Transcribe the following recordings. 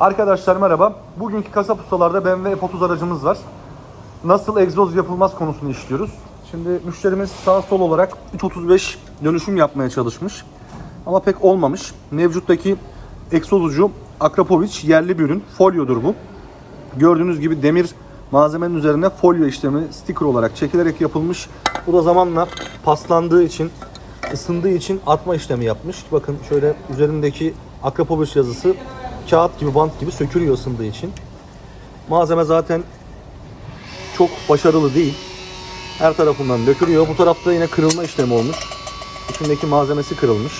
Arkadaşlar merhaba. Bugünkü kasap ustalarda BMW F30 aracımız var. Nasıl egzoz yapılmaz konusunu işliyoruz. Şimdi müşterimiz sağ sol olarak 3.35 dönüşüm yapmaya çalışmış. Ama pek olmamış. Mevcuttaki egzoz ucu Akrapovic yerli bir ürün. Folyodur bu. Gördüğünüz gibi demir malzemenin üzerine folyo işlemi sticker olarak çekilerek yapılmış. Bu da zamanla paslandığı için, ısındığı için atma işlemi yapmış. Bakın şöyle üzerindeki Akrapovic yazısı kağıt gibi, bant gibi sökülüyor ısındığı için. Malzeme zaten çok başarılı değil. Her tarafından dökülüyor. Bu tarafta yine kırılma işlemi olmuş. İçindeki malzemesi kırılmış.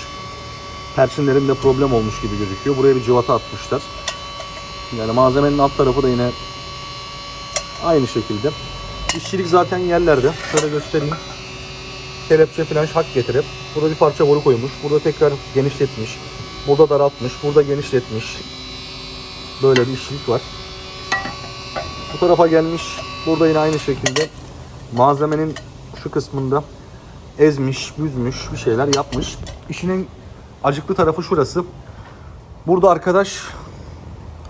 Perçinlerinde problem olmuş gibi gözüküyor. Buraya bir cıvata atmışlar. Yani malzemenin alt tarafı da yine aynı şekilde. İşçilik zaten yerlerde. Şöyle göstereyim. Kelepçe falan hak getirip burada bir parça boru koymuş. Burada tekrar genişletmiş. Burada daraltmış. Burada genişletmiş. Böyle bir işçilik var. Bu tarafa gelmiş. Burada yine aynı şekilde malzemenin şu kısmında ezmiş, büzmüş, bir şeyler yapmış. İşinin acıklı tarafı şurası. Burada arkadaş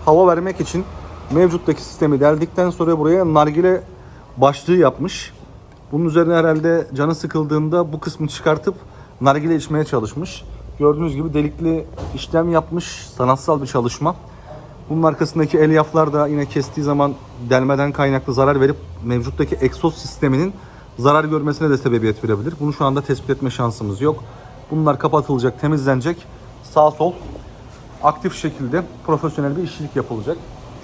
hava vermek için mevcuttaki sistemi deldikten sonra buraya nargile başlığı yapmış. Bunun üzerine herhalde canı sıkıldığında bu kısmı çıkartıp nargile içmeye çalışmış. Gördüğünüz gibi delikli işlem yapmış. Sanatsal bir çalışma. Bunun arkasındaki elyaflar da yine kestiği zaman delmeden kaynaklı zarar verip mevcuttaki egzoz sisteminin zarar görmesine de sebebiyet verebilir. Bunu şu anda tespit etme şansımız yok. Bunlar kapatılacak, temizlenecek. Sağ sol aktif şekilde profesyonel bir işçilik yapılacak.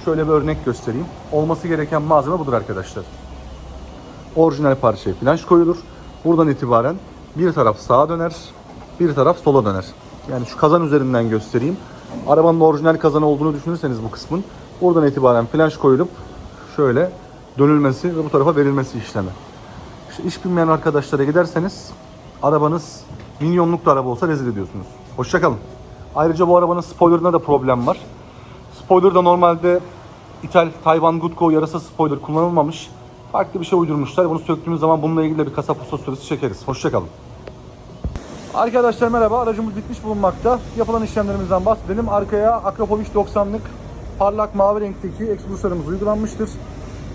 Şöyle bir örnek göstereyim. Olması gereken malzeme budur arkadaşlar. Orijinal parçaya flanş koyulur. Buradan itibaren bir taraf sağa döner, bir taraf sola döner. Yani şu kazan üzerinden göstereyim. Arabanın orijinal kazan olduğunu düşünürseniz bu kısmın buradan itibaren flanş koyulup şöyle dönülmesi ve bu tarafa verilmesi işlemi. İşte iş bilmeyen arkadaşlara giderseniz arabanız milyonluk da araba olsa rezil ediyorsunuz. Hoşçakalın. Ayrıca bu arabanın spoilerında da problem var. Spoiler da normalde İthal Tayvan Goodco yarasa spoiler kullanılmamış. Farklı bir şey uydurmuşlar. Bunu söktüğümüz zaman bununla ilgili de bir kasap usta süresi çekeriz. Hoşçakalın. Arkadaşlar merhaba. Aracımız bitmiş bulunmakta. Yapılan işlemlerimizden bahsedelim. Arkaya Akrapovic 90'lık parlak mavi renkteki egzozlarımız uygulanmıştır.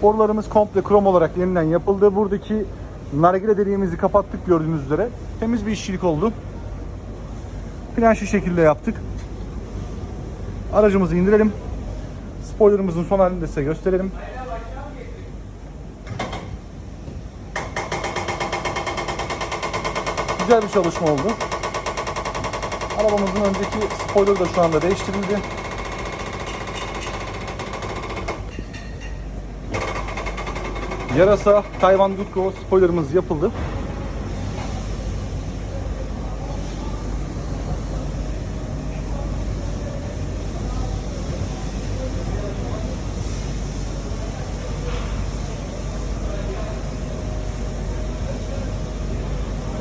Borularımız komple krom olarak yeniden yapıldı. Buradaki nargile deliğimizi kapattık gördüğünüz üzere. Temiz bir işçilik oldu. Flanşı şekilde yaptık. Aracımızı indirelim. Spoilerımızın son halini de size gösterelim. Güzel bir çalışma oldu. Arabamızın önceki spoiler da şu anda değiştirildi. Yarasa Tayvan Goodco spoilerımız yapıldı.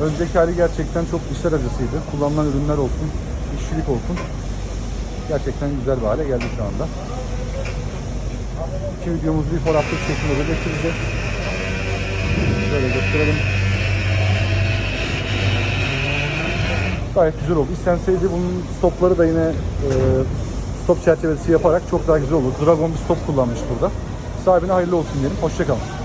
Önceki hali gerçekten çok işler acısıydı. Kullanılan ürünler olsun, işçilik olsun. Gerçekten güzel bir hale geldi şu anda. İki videomuzu bir fotoğraflık şeklinde birleştireceğiz. Böyle gösterelim. Gayet güzel oldu. İstenseydi bunun stopları da yine e, stop çerçevesi yaparak çok daha güzel olur. Dragon bir stop kullanmış burada. Sahibine hayırlı olsun diyelim. Hoşçakalın.